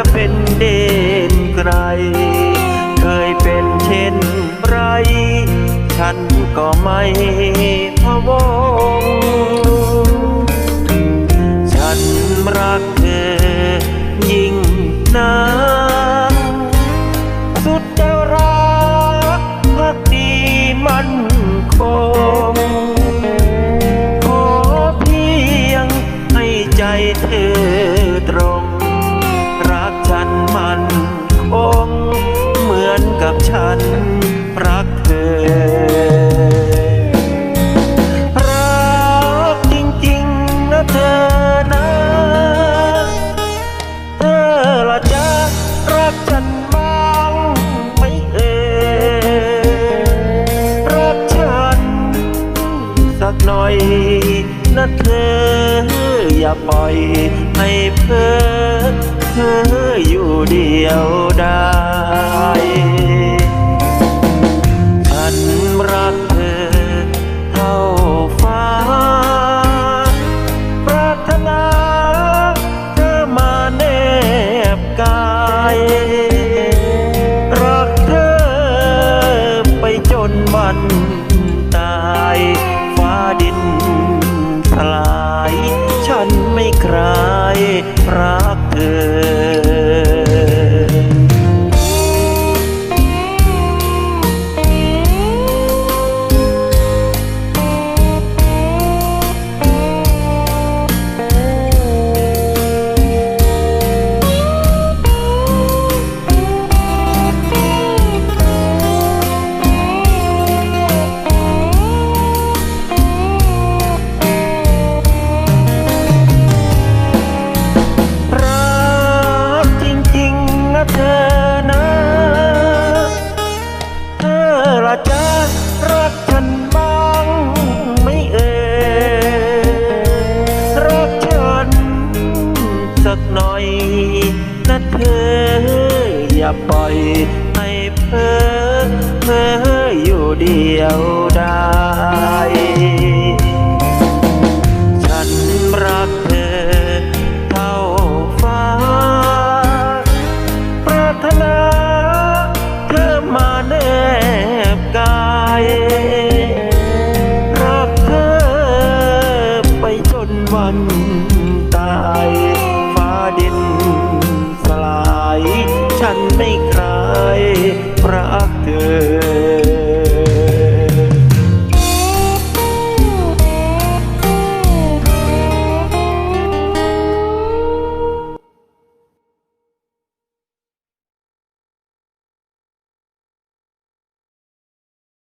จะเป็นเด่นไกรเคยเป็นเช่นไร ฉันก็ไม่พะวง ฉันรักเธอยิ่งนักสุดจะรักพักดีมันคง ขอเพียงให้ใจเธอตรง ฉันมันคงเหมือนกับฉันรักเธอ รักจริงๆนะเธอนะเธอละจะรักฉันบ้างไหมเอ่ยรักฉันสักหน่อยนะเธอ อย่าปล่อยให้เพ้อ เธออยู่เดียวได้ อย่าปล่อยให้เพ้อเพ้ออยู่เดียวได้ ฉันรักเธอเท่าฟ้า ปรารถนาเธอมาแนบกาย ต